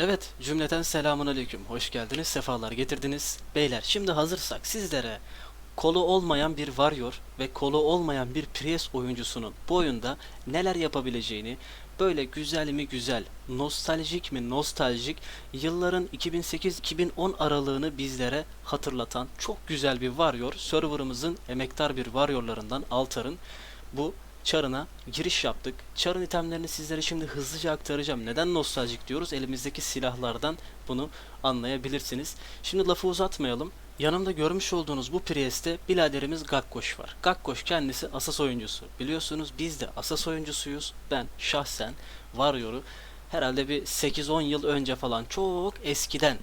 Evet, cümleten selamun aleyküm. Hoş geldiniz, sefalar getirdiniz. Beyler, şimdi hazırsak sizlere kolu olmayan bir Warrior ve kolu olmayan bir Priest oyuncusunun bu oyunda neler yapabileceğini böyle güzel mi güzel, nostaljik mi nostaljik, yılların 2008-2010 aralığını bizlere hatırlatan çok güzel bir Warrior, serverımızın emektar bir Warrior'larından Altar'ın bu Char'ına giriş yaptık. Char'ın itemlerini sizlere şimdi hızlıca aktaracağım. Neden nostaljik diyoruz? Elimizdeki silahlardan bunu anlayabilirsiniz. Şimdi lafı uzatmayalım. Yanımda görmüş olduğunuz bu Priest'te biladerimiz Gakkoş var. Gakkoş kendisi asas oyuncusu. Biliyorsunuz biz de asas oyuncusuyuz. Ben şahsen Warrior'u herhalde bir 8-10 yıl önce falan çok eskiden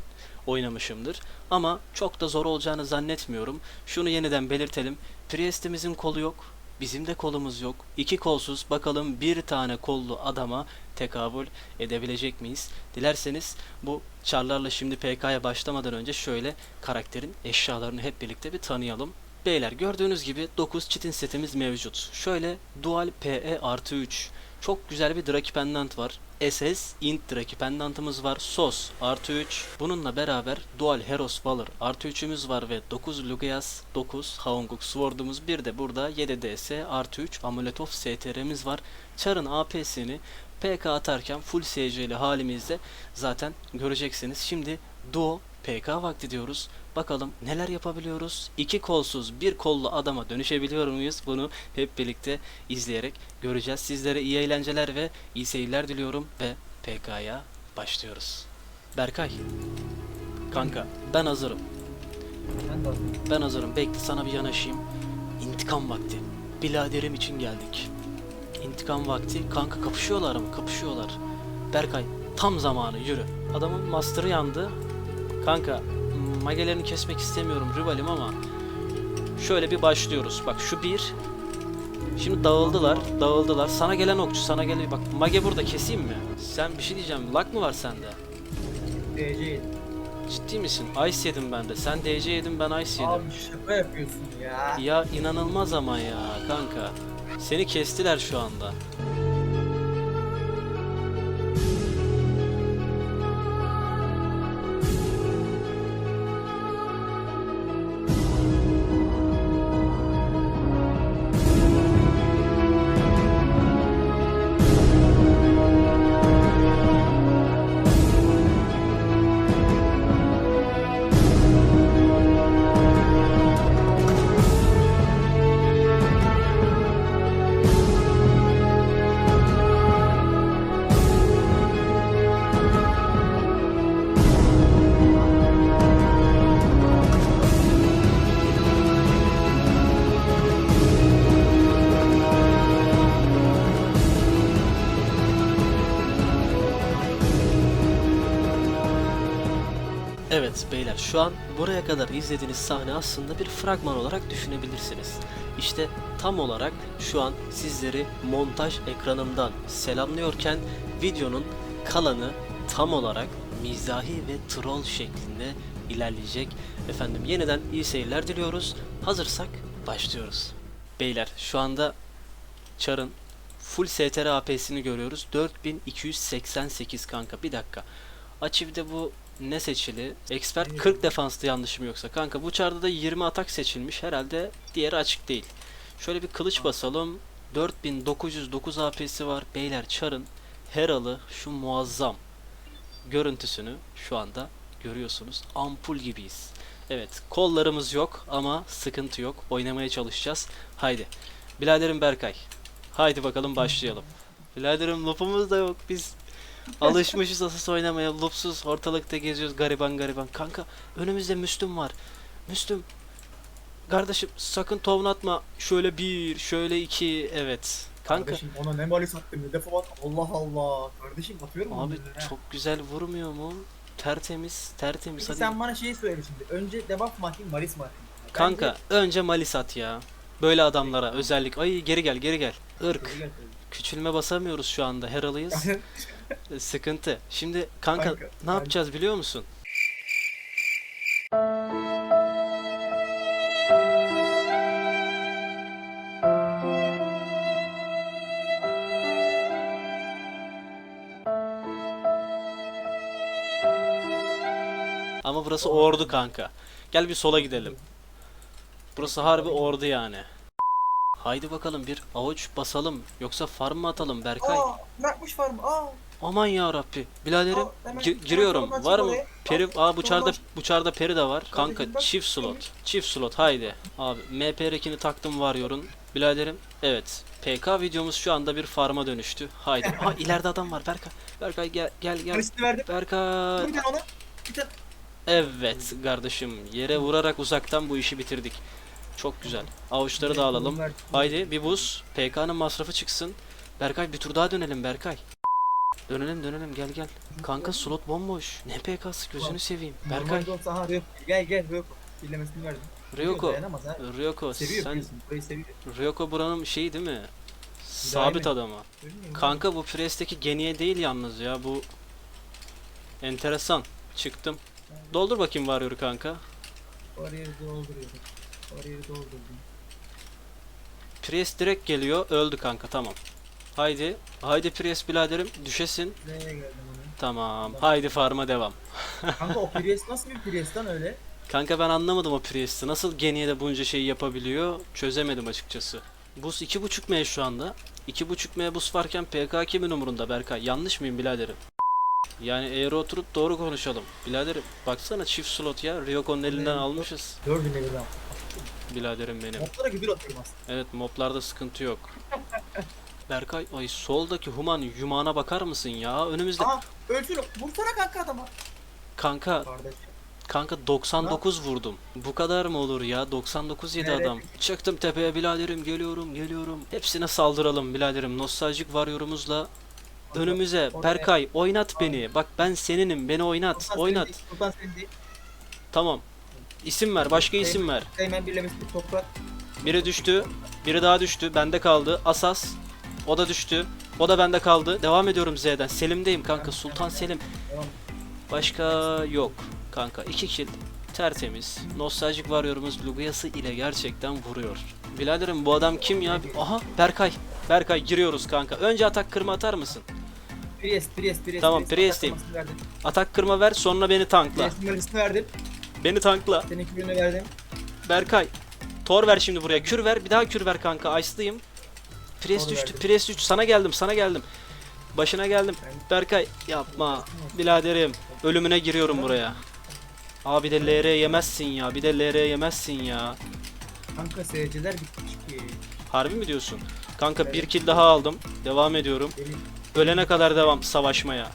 oynamışımdır. Ama çok da zor olacağını zannetmiyorum. Şunu yeniden belirtelim. Priest'imizin kolu yok. Bizim de kolumuz yok. İki kolsuz bakalım bir tane kollu adama tekabül edebilecek miyiz? Dilerseniz bu çarlarla şimdi PK'ya başlamadan önce şöyle karakterin eşyalarını hep birlikte bir tanıyalım. Beyler gördüğünüz gibi 9 çitin setimiz mevcut. Şöyle dual PE artı 3. Çok güzel bir Draki Pendant var. SS Int Draki Pendantımız var. SOS artı 3. Bununla beraber Dual Heros Valor artı 3'ümüz var ve 9 Lugias 9 Haunguk Sword'umuz bir de burada 7 DS artı 3 Amulet of STR'miz var. Char'ın AP'sini PK atarken full SC'li halimizde zaten göreceksiniz. Şimdi Duo PK vakti diyoruz. Bakalım neler yapabiliyoruz? İki kolsuz bir kollu adama dönüşebiliyor muyuz? Bunu hep birlikte izleyerek göreceğiz. Sizlere iyi eğlenceler ve iyi seyirler diliyorum ve PK'ya başlıyoruz. Berkay. Kanka ben hazırım. Ben hazırım. Bekle sana bir yanaşayım. İntikam vakti. Biladerim için geldik. İntikam vakti. Kanka kapışıyorlar mı? Kapışıyorlar. Berkay tam zamanı yürü. Adamın master'ı yandı. Kanka magelerini kesmek istemiyorum rivalim ama şöyle bir başlıyoruz. Bak şu bir. Şimdi dağıldılar. Dağıldılar. Sana gelen okçu sana geliyor. Bak mage burada keseyim mi? Sen bir şey diyeceğim. Lak mı var sende? DC. Ciddi misin? Ice yedim ben de. Sen DC yedin ben Ice yedim. Abi şaka yapıyorsun ya. Ya inanılmaz ama ya kanka. Seni kestiler şu anda. Evet beyler şu an buraya kadar izlediğiniz sahne aslında bir fragman olarak düşünebilirsiniz. İşte tam olarak şu an sizleri montaj ekranımdan selamlıyorken videonun kalanı tam olarak mizahi ve troll şeklinde ilerleyecek. Efendim yeniden iyi seyirler diliyoruz. Hazırsak başlıyoruz. Beyler şu anda Char'ın full STR AP'sini görüyoruz. 4288 kanka. Bir dakika. Achieve'de bu ne seçili? Expert 40 defanstı yanlışım yoksa. Kanka bu çarda da 20 atak seçilmiş. Herhalde diğeri açık değil. Şöyle bir kılıç basalım. 4909 AP'si var. Beyler çarın Heral'ı şu muazzam görüntüsünü şu anda görüyorsunuz. Ampul gibiyiz. Evet kollarımız yok ama sıkıntı yok. Oynamaya çalışacağız. Haydi. Biladerim Berkay. Haydi bakalım başlayalım. Biladerim lopumuz da yok. Biz alışmışız asas oynamaya. Lopsuz ortalıkta geziyoruz gariban gariban. Kanka önümüzde Müslüm var. Müslüm. Kardeşim sakın tovun atma. Şöyle bir, şöyle iki. Evet. Kanka. Kardeşim ona ne malis attım ne defa at. Allah Allah. Kardeşim atıyorum Abi bunları, he. çok güzel vurmuyor mu? Tertemiz, tertemiz. Peki Hadi. sen bana şeyi söyle şimdi. Önce debuff mı atayım malis mi atayım? Kanka önce malis at ya. Böyle adamlara özellik. Ay geri gel geri gel. Irk. Küçülme basamıyoruz şu anda. Heralıyız. Sıkıntı. Şimdi kanka, Kanka, ne yapacağız biliyor musun? ama burası ordu kanka. Gel bir sola gidelim. Burası harbi ordu yani. Haydi bakalım bir avuç basalım yoksa farm mı atalım Berkay? Aa bırakmış farmı. Aa. Aman ya Rabbi. Hemen- gi- giriyorum. Var mı? oraya. Peri aa bu çarda solundan bu çarda peri de var. Kanka bak, çift slot. Çift slot haydi. Abi MP rekini taktım Warrior'un. Biraderim evet. PK videomuz şu anda bir farma dönüştü. Haydi. Aa ileride adam var Berkay. Berkay gel gel gel. Verdim. Berkay. Bir tane ona. Bir tane. Evet kardeşim yere vurarak uzaktan bu işi bitirdik. Çok güzel. Avuçları da alalım. Haydi bir buz. PK'nın masrafı çıksın. Berkay bir tur daha dönelim Berkay. Dönelim dönelim gel gel. Kanka slot bomboş. Ne PK'sı gözünü seveyim. Berkay. Normalde olsa ha Ryoko. Gel gel Ryoko. Bilmesini verdim. Ryoko. Dayanamaz ha. Ryoko Seviyor sen biliyorsun. Burayı seviyor. Ryoko buranın şeyi değil mi? Sabit adamı. Kanka bu presteki geniye değil yalnız ya bu enteresan. Çıktım. Doldur bakayım varıyor kanka. Bariyeri dolduruyorum. Bariyeri doldurdum. Priest direkt geliyor. Öldü kanka tamam. Haydi. Haydi Priest biraderim düşesin. Nereye geldim onu? Tamam. Haydi farma devam. Kanka o Priest nasıl bir Priest lan öyle? Kanka ben anlamadım o Priest'i. Nasıl geniye de bunca şeyi yapabiliyor? Çözemedim açıkçası. Bus 2.5M şu anda. 2.5M bus varken PK kimin umurunda Berkay? Yanlış mıyım biraderim? Yani eğri oturup doğru konuşalım. Biraderim baksana çift slot ya. Ryoko'nun elinden almışız. Dördün elden. Biraderim benim. Moplara güdür atıyorum aslında. Evet moblarda sıkıntı yok. Berkay ay soldaki human yumağına bakar mısın ya? Önümüzde Aa ölsün. Vursana kanka adama. kanka Kardeşim. Kanka 99 vurdum. Bu kadar mı olur ya? 99 yedi Evet. adam. Çıktım tepeye biraderim geliyorum geliyorum. Hepsine saldıralım biraderim. Nostaljik varyorumuzla önümüze. Oraya. Berkay oynat beni. Bak ben seninim. Beni oynat. Sultan Oynat. senin değil, Sultan senin değil. Tamam. İsim ver. Başka isim ver. Hemen birlemesi bir toprak. Biri düştü. Biri daha düştü. Bende kaldı. Asas. O da düştü. O da bende kaldı. Devam ediyorum Z'den. Selim'deyim kanka. Sultan Selim. Başka yok kanka. iki kill tertemiz. Nostaljik varyorumuz Luguyası ile gerçekten vuruyor. Biladerim bu adam kim ya? Aha Berkay. Berkay giriyoruz kanka. Önce atak kırma atar mısın? Priest, Priest, Priest. Tamam, Priest. Priest'teyim. Atak kırma ver sonra beni tankla. Priest'in verdim. Beni tankla. Senin kürünü verdim. Berkay. Tor ver şimdi buraya. Kür ver. Bir daha kür ver kanka. Ice'lıyım. Pres düştü. Pres düştü. Sana geldim. Sana geldim. Başına geldim. Berkay yapma. Biladerim. Ölümüne giriyorum buraya. Abi de LR yemezsin ya. Bir de LR yemezsin ya. Kanka seyirciler bitmiş ki. Harbi mi diyorsun? Kanka Evet. bir kill daha aldım. Devam ediyorum. Ölene kadar devam savaşmaya.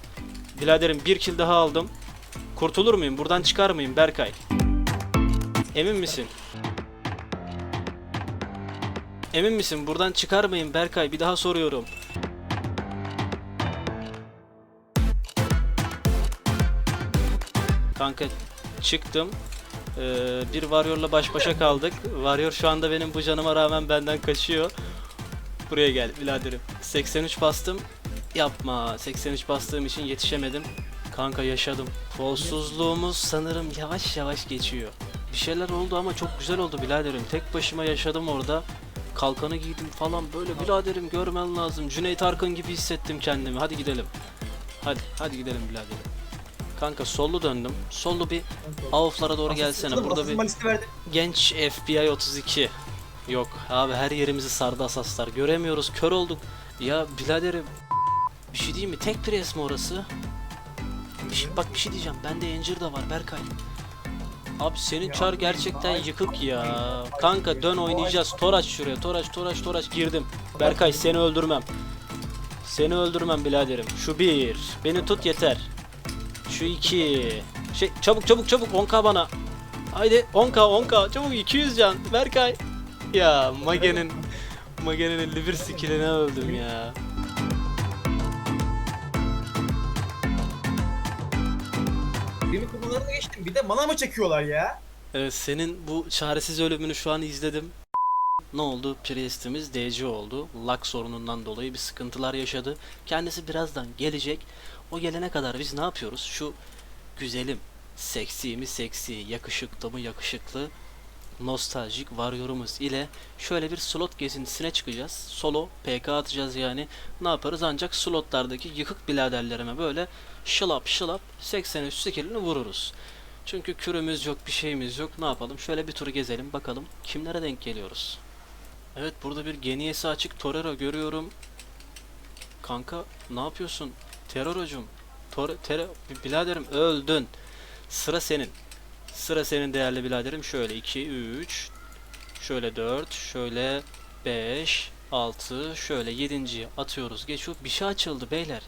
Biladerim bir kill daha aldım. Kurtulur muyum? Buradan çıkar mıyım Berkay? Emin misin? Emin misin? Buradan çıkar mıyım Berkay? Bir daha soruyorum. Kanka çıktım. Ee, bir Warrior'la baş başa kaldık. Warrior şu anda benim bu canıma rağmen benden kaçıyor. Buraya gel biraderim. 83 bastım. Yapma. 83 bastığım için yetişemedim. Kanka yaşadım. Kolsuzluğumuz sanırım yavaş yavaş geçiyor. Bir şeyler oldu ama çok güzel oldu biraderim. Tek başıma yaşadım orada. Kalkanı giydim falan böyle biraderim görmen lazım. Cüneyt Arkın gibi hissettim kendimi. Hadi gidelim. Hadi hadi gidelim biraderim. Kanka sollu döndüm. Sollu bir avuflara doğru gelsene. Burada bir genç FBI 32. Yok abi her yerimizi sardı asaslar. Göremiyoruz. Kör olduk. Ya biraderim bir şey diyeyim mi? Tek pres mi orası? Bir şey- bak bir şey diyeceğim. Bende Encir de var Berkay. Abi senin çar gerçekten yıkık ya. Kanka dön ay- oynayacağız. Toraç şuraya. Toraç toraç toraç girdim. Berkay seni öldürmem. Seni öldürmem biraderim. Şu bir. Beni tut yeter. Şu iki. Şey çabuk çabuk çabuk 10k bana. Haydi 10k 10k çabuk 200 can. Berkay. Ya Mage'nin Mage'nin 51 skilline öldüm ya. Benim kurmalarını geçtim. Bir de mana mı çekiyorlar ya? Evet senin bu çaresiz ölümünü şu an izledim. Ne oldu? Priest'imiz DC oldu. Lag sorunundan dolayı bir sıkıntılar yaşadı. Kendisi birazdan gelecek. O gelene kadar biz ne yapıyoruz? Şu güzelim, seksi mi seksi, yakışıklı mı yakışıklı, nostaljik varyorumuz ile şöyle bir slot gezintisine çıkacağız. Solo PK atacağız yani. Ne yaparız? Ancak slotlardaki yıkık biraderlerime böyle şılap şılap 83 skillini vururuz. Çünkü kürümüz yok, bir şeyimiz yok. Ne yapalım? Şöyle bir tur gezelim bakalım kimlere denk geliyoruz. Evet burada bir geniyesi açık Torero görüyorum. Kanka ne yapıyorsun? Terörocum. Tor tere biraderim öldün. Sıra senin. Sıra senin değerli biraderim. Şöyle 2 3 şöyle 4 şöyle 5 6 şöyle 7. atıyoruz. Geçiyor. Bir şey açıldı beyler.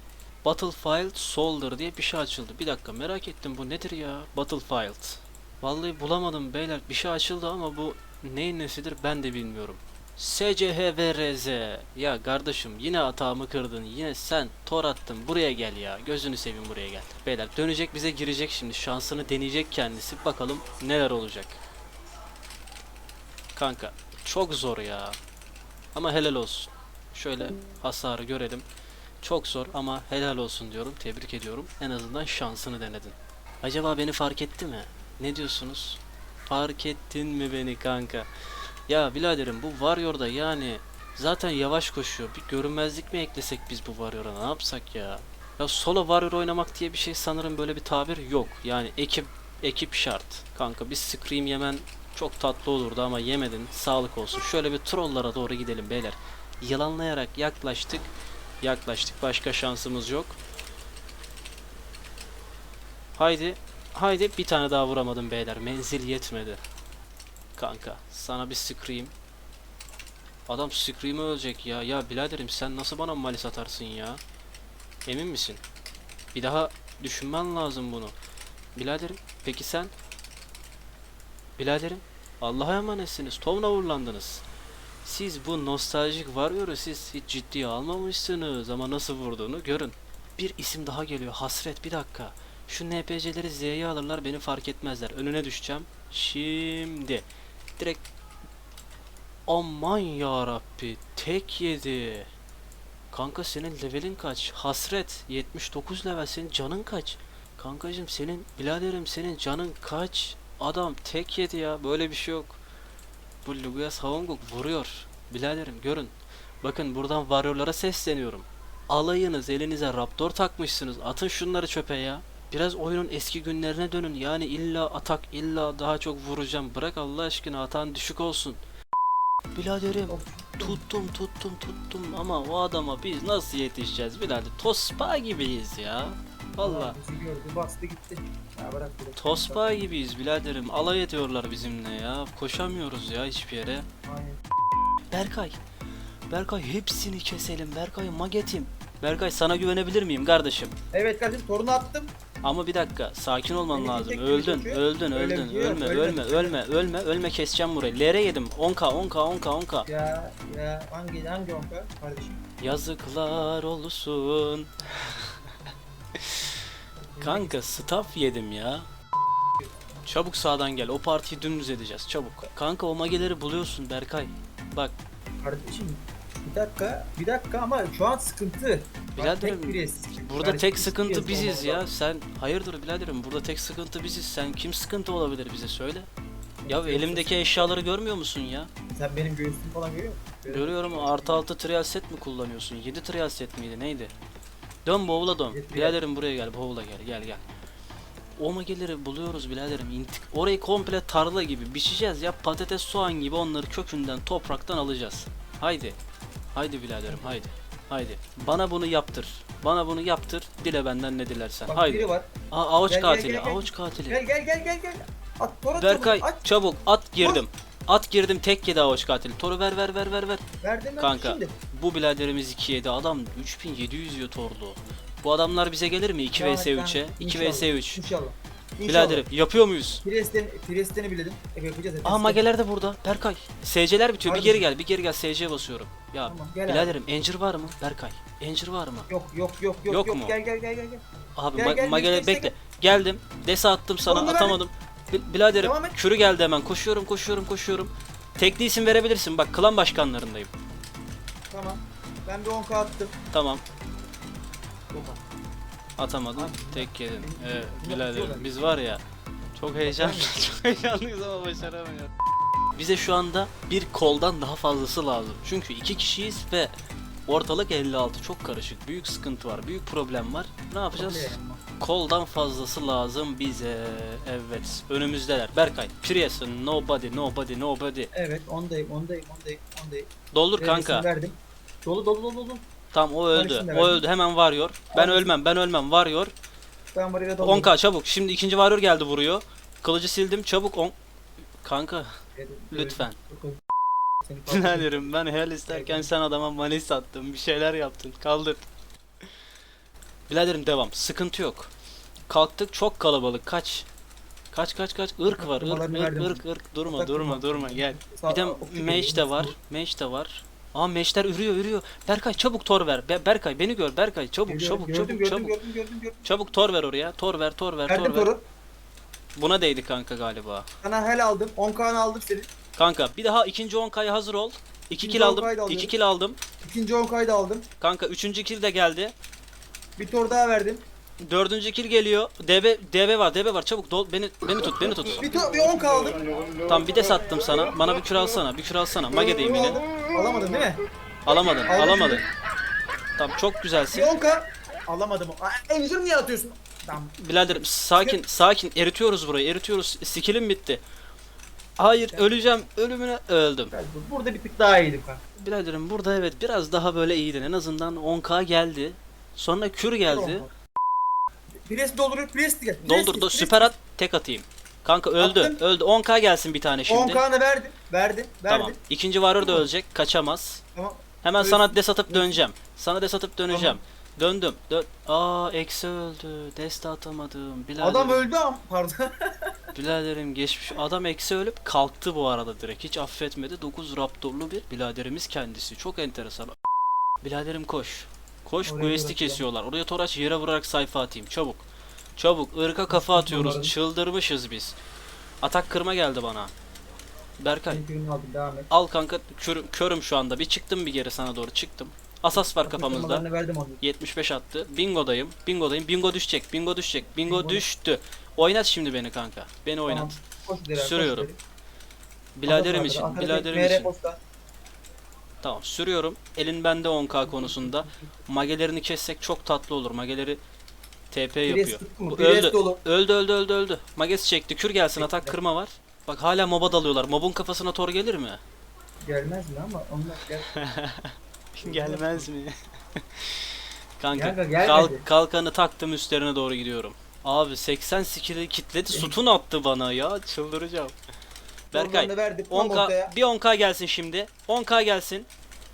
Battlefield Soldier diye bir şey açıldı. Bir dakika merak ettim bu nedir ya? Battlefield. Vallahi bulamadım beyler. Bir şey açıldı ama bu neyin nesidir ben de bilmiyorum. SCHVRZ ya kardeşim yine hatamı kırdın yine sen tor attın. Buraya gel ya gözünü seveyim buraya gel. Beyler dönecek bize girecek şimdi. Şansını deneyecek kendisi. Bakalım neler olacak. Kanka çok zor ya. Ama helal olsun. Şöyle hasarı görelim. Çok zor ama helal olsun diyorum. Tebrik ediyorum. En azından şansını denedin. Acaba beni fark etti mi? Ne diyorsunuz? Fark ettin mi beni kanka ya biraderim bu Warrior'da yani zaten yavaş koşuyor. Bir görünmezlik mi eklesek biz bu Warrior'a ne yapsak ya? Ya solo Warrior oynamak diye bir şey sanırım böyle bir tabir yok. Yani ekip ekip şart. Kanka bir scream yemen çok tatlı olurdu ama yemedin. Sağlık olsun. Şöyle bir trolllara doğru gidelim beyler. Yalanlayarak yaklaştık. Yaklaştık. Başka şansımız yok. Haydi. Haydi bir tane daha vuramadım beyler. Menzil yetmedi. Kanka sana bir scream. Adam scream'e ölecek ya. Ya biraderim sen nasıl bana malis atarsın ya? Emin misin? Bir daha düşünmen lazım bunu. Biraderim peki sen? Biraderim Allah'a emanetsiniz. Tomla vurlandınız. Siz bu nostaljik varyoru siz hiç ciddiye almamışsınız ama nasıl vurduğunu görün. Bir isim daha geliyor. Hasret bir dakika. Şu NPC'leri Z'ye alırlar beni fark etmezler. Önüne düşeceğim. Şimdi. Direkt Aman ya Rabbi tek yedi. Kanka senin levelin kaç? Hasret 79 level senin canın kaç? Kankacım senin biraderim senin canın kaç? Adam tek yedi ya böyle bir şey yok. Bu Lugias Havonguk vuruyor. Biraderim görün. Bakın buradan varyorlara sesleniyorum. Alayınız elinize raptor takmışsınız. Atın şunları çöpe ya. Biraz oyunun eski günlerine dönün. Yani illa atak illa daha çok vuracağım. Bırak Allah aşkına atan düşük olsun. Biraderim tuttum tuttum tuttum ama o adama biz nasıl yetişeceğiz birader? Tospa gibiyiz ya. Valla. Bizi gördü bastı gitti. Ya bırak bırak. Tospa gibiyiz biraderim. Alay ediyorlar bizimle ya. Koşamıyoruz ya hiçbir yere. Aynen. Berkay. Berkay hepsini keselim. Berkay magetim. Berkay sana güvenebilir miyim kardeşim? Evet kardeşim torunu attım. Ama bir dakika sakin olman lazım. Öldün, öldün, öldün. Ölme, ölme, ölme, ölme, ölme. Keseceğim burayı. LR yedim. 10k, 10k, 10k, 10k. Ya ya hangi hangi onka kardeşim? Yazıklar olsun. Kanka staff yedim ya. Çabuk sağdan gel. O partiyi dümdüz edeceğiz. Çabuk. Kanka o mageleri buluyorsun Berkay. Bak Kardeşim bir dakika bir dakika ama şu an sıkıntı. Biraderim, tek biriz. burada tek sıkıntı biziz ya. Sen hayırdır biraderim? Burada tek sıkıntı biziz. Sen kim sıkıntı olabilir bize söyle. Ya elimdeki eşyaları görmüyor musun ya? Sen benim göğsümü falan görüyor musun? Görüyorum artı altı trial set mi kullanıyorsun? 7 trial set miydi neydi? Dön bowl'a dön. Yedi trial. Biraderim buraya gel bowl'a gel gel gel. O mageleri buluyoruz biraderim. İntik Orayı komple tarla gibi biçeceğiz ya patates soğan gibi onları kökünden topraktan alacağız. Haydi. Haydi biraderim haydi. Haydi. Bana bunu yaptır. Bana bunu yaptır. Dile benden ne dilersen. Bak haydi. biri var. Aa, avuç Gel, gel, katili. gel, gel. Avuç katili. Gel gel gel gel gel. At tora Berkay çabuk, at. çabuk at girdim. At girdim tek yedi avuç katili. Toru ver ver ver ver ver. Verdim Kanka şimdi. bu biraderimiz 2 yedi adam 3700 yiyor torlu. Bu adamlar bize gelir mi 2 Ya vs ben- 3'e? 2 inşallah, vs 3. İnşallah. Biraderim yapıyor muyuz? Priest'ten, Priest'teni bilelim. E, yapacağız. Aa mageler de burada. Berkay. SC'ler bitiyor. Bir geri gel. Bir geri gel. SC basıyorum. Ya Tamam, gel abi. biraderim Encir var mı? Berkay. Encir var mı? Yok yok yok yok Yok yok. mu? Gel gel gel gel. gel. Abi Gel, ma- gel, mageler bekle, bekle. Geldim. Dese attım sana Oğlum, atamadım. Bi- Biraderim Devam et. kürü geldi hemen. Koşuyorum koşuyorum koşuyorum. Tekli isim verebilirsin. Bak klan başkanlarındayım. Tamam. Ben bir 10k attım. Tamam. Oha. Atamadım. Tek Bunlar biraderim atıyorlar. biz var ya çok heyecanlı çok heyecanlıyız ama başaramıyoruz. Bize şu anda bir koldan daha fazlası lazım. Çünkü iki kişiyiz ve ortalık 56 çok karışık. Büyük sıkıntı var. Büyük problem var. Ne yapacağız? Koldan fazlası lazım bize. Evet. Önümüzdeler. Berkay. Prius. Nobody, nobody, nobody. Evet ondayım ondayım ondayım ondayım. Doldur kanka. Verdim. Dolu dolu dolu dolu. Tam o öldü. O öldü. Hemen varıyor. Ben Aldım. ölmem. Ben ölmem. Varıyor. Ben buraya dolu. 10k çabuk. Şimdi ikinci varıyor geldi vuruyor. Kılıcı sildim. Çabuk 10 Kanka lütfen. Seni patlatayım. Dilerim ben hell isterken sen adama manis sattın. Bir şeyler yaptın. Kaldır. Biraderim devam. Sıkıntı yok. Kalktık çok kalabalık. Kaç. Kaç kaç kaç. Irk var. Irk ırk ırk ırk. Durma durma durma gel. Bir de mage de var. Mage de var. Aa meşler ürüyor ürüyor. Berkay çabuk tor ver. Be- Berkay beni gör. Berkay çabuk Geliyorum, çabuk gördüm, çabuk gördüm, çabuk. Gördüm gördüm gördüm. Çabuk tor ver oraya. Tor ver tor ver tor ver. Buna değdi kanka galiba. Sana hel aldım. 10k'nı aldım senin. Kanka bir daha ikinci 10k'ya hazır ol. 2 İkinci kill aldım. 10K'yı da 2 alıyorum. kill aldım. İkinci 10k'yı da aldım. Kanka üçüncü kill de geldi. Bir tor daha verdim. Dördüncü kill geliyor. DB DB var, DB var. Çabuk dol beni beni tut, beni tut. Bir, tor, bir 10k aldım. Tam bir de sattım sana. Bana bir kür alsana, bir kür alsana. Mage'deyim yine. Aldım. Alamadın değil mi? Alamadın, Aldım alamadın. Tamam çok Bir güzelsin. 10k. Alamadım. Aa, niye atıyorsun? Tamam. Biraderim sakin, sakin. Eritiyoruz burayı, eritiyoruz. Skillim bitti. Hayır, öleceğim. Ölümüne öldüm. Bu- Burada bir tık daha iyiydim kanka. Biraderim burada evet biraz daha böyle iyiydin. En azından 10k geldi. Sonra kür geldi. Pres dolduruyor. Pres gel. Doldur, do, süper at, tek atayım. Kanka öldü, Attım. öldü. 10k gelsin bir tane şimdi. 10k'nı verdim. Verdim. Verdim. Tamam. İkinci varır da ölecek. Kaçamaz. Tamam. Hemen Öyle- sana des atıp döneceğim. Sana des atıp döneceğim. Döndüm. Dön. Aa eksi öldü. Des de atamadım. Biraderim, Adam öldü ama pardon. Biraderim geçmiş. Adam eksi ölüp kalktı bu arada direkt. Hiç affetmedi. 9 raptorlu bir biraderimiz kendisi. Çok enteresan. Biraderim koş. Koş Oraya quest'i bırakacağım. kesiyorlar. Oraya toraç yere vurarak sayfa atayım. Çabuk. Çabuk. ırka kafa atıyoruz. Bunların- Çıldırmışız biz. Atak kırma geldi bana. Berkay. Aldım devam et. Al kanka körüm, körüm şu anda. Bir çıktım bir geri sana doğru çıktım. Asas var kafamızda. Kırmalarını verdim onu. 75 attı. Bingo'dayım. Bingo'dayım. Bingo düşecek. Bingo düşecek. Bingo Bingo. düştü. Oynat şimdi beni kanka. Beni oynat. Tamam. Koş ileri, koş Sürüyorum. ileri. Biladerim için. Biladerim MR için. posta. Tamam sürüyorum. Elin bende 10k konusunda. Magelerini kessek çok tatlı olur. Mageleri TP yapıyor. Bu öldü. Öldü öldü öldü öldü. Magesi çekti. Kür gelsin. Atak kırma var. Bak hala moba dalıyorlar. Mobun kafasına tor gelir mi? Gelmez mi ama onlar gel. Gelmez mi? Kanka Kanka, kalk, kalkanı taktım üstlerine doğru gidiyorum. Abi 80 skill'i kitledi sütun attı bana ya çıldıracağım. Berkay tam 10k ortaya. bir 10k gelsin şimdi. 10k gelsin.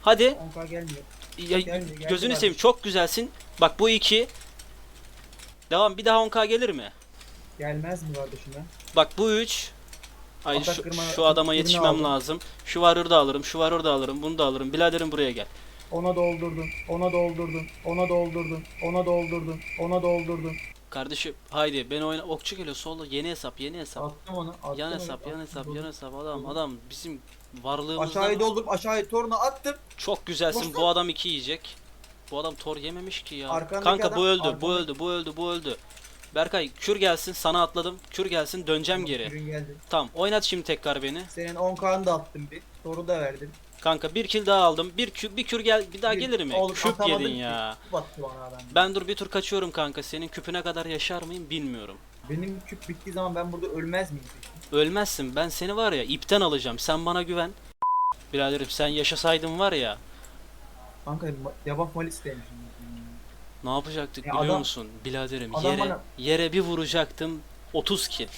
Hadi 10k gelmiyor. ya, Geldi, geldi gözünü abi. seveyim çok güzelsin. Bak bu 2. Devam bir daha 10k gelir mi? Gelmez mi kardeşim ya? Bak bu 3. Ay Atak şu, kırma- şu adama birini yetişmem aldım. lazım. Şu varır da alırım, şu varır da alırım, bunu da alırım. Biladerim buraya gel. Ona doldurdun. Ona doldurdun. Ona doldurdun. Ona doldurdun. Ona doldurdun. Kardeşim haydi beni oyna. Okçu geliyor solda. Yeni hesap, yeni hesap. Attım onu. Attım Yan onu, hesap, yan hesap, yan hesap. Adam, adam bizim varlığımızdan Aşağıya doldurup aşağıya torunu attım. çok güzelsin. Boşta. Bu adam iki yiyecek. Bu adam tor yememiş ki ya. Arkandaki Kanka bu adam- öldü, bu arkandaki- öldü, bu öldü, bu öldü. Berkay kür gelsin, sana atladım. Kür gelsin, döneceğim geri. Ürün geldi. Tamam, oynat şimdi tekrar beni. Senin 10k'nı da attım bir. Toru da verdim. Kanka bir kill daha aldım. Bir kür, bir kür gel, bir daha Bir- gelir mi? Oğlum, Küp yedin ya. Ben dur bir tur kaçıyorum kanka. Senin küpüne kadar yaşar mıyım bilmiyorum. Benim küp bittiği zaman ben burada ölmez miyim? Ölmezsin. Ben seni var ya ipten alacağım. Sen bana güven. Biraderim sen yaşasaydın var ya Kanka ma- debuff malis demişim. ne yapacaktık Ya biliyor adam- musun? Biraderim yere bana- yere bir vuracaktım 30 kill.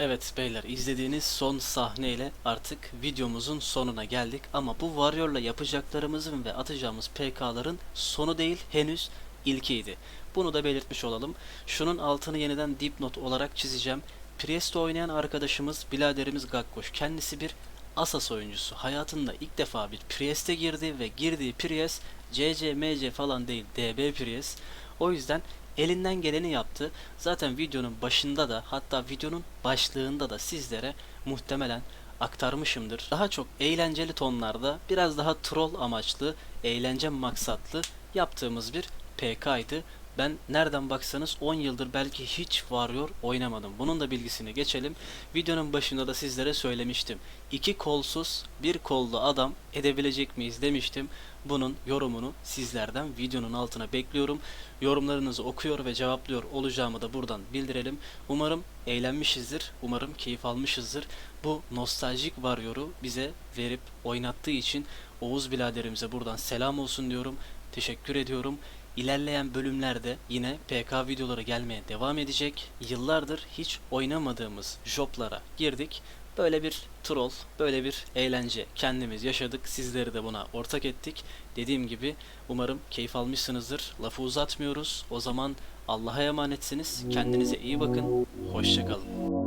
Evet beyler izlediğiniz son sahneyle artık videomuzun sonuna geldik ama bu Warrior'la yapacaklarımızın ve atacağımız PK'ların sonu değil henüz ilkiydi. Bunu da belirtmiş olalım. Şunun altını yeniden dipnot olarak çizeceğim. Priest'te oynayan arkadaşımız biladerimiz Gakkoş. Kendisi bir Asas oyuncusu. Hayatında ilk defa bir Priest'e girdi ve girdiği Priest CC, MC falan değil DB Priest. O yüzden elinden geleni yaptı. Zaten videonun başında da hatta videonun başlığında da sizlere muhtemelen aktarmışımdır. Daha çok eğlenceli tonlarda biraz daha troll amaçlı, eğlence maksatlı yaptığımız bir PK'ydı. Ben nereden baksanız 10 yıldır belki hiç Warrior oynamadım. Bunun da bilgisini geçelim. Videonun başında da sizlere söylemiştim. İki kolsuz bir kollu adam edebilecek miyiz demiştim. Bunun yorumunu sizlerden videonun altına bekliyorum. Yorumlarınızı okuyor ve cevaplıyor olacağımı da buradan bildirelim. Umarım eğlenmişizdir. Umarım keyif almışızdır. Bu nostaljik Warrior'u bize verip oynattığı için Oğuz biraderimize buradan selam olsun diyorum. Teşekkür ediyorum. İlerleyen bölümlerde yine PK videoları gelmeye devam edecek. Yıllardır hiç oynamadığımız joblara girdik. Böyle bir troll, böyle bir eğlence kendimiz yaşadık. Sizleri de buna ortak ettik. Dediğim gibi umarım keyif almışsınızdır. Lafı uzatmıyoruz. O zaman Allah'a emanetsiniz. Kendinize iyi bakın. Hoşçakalın.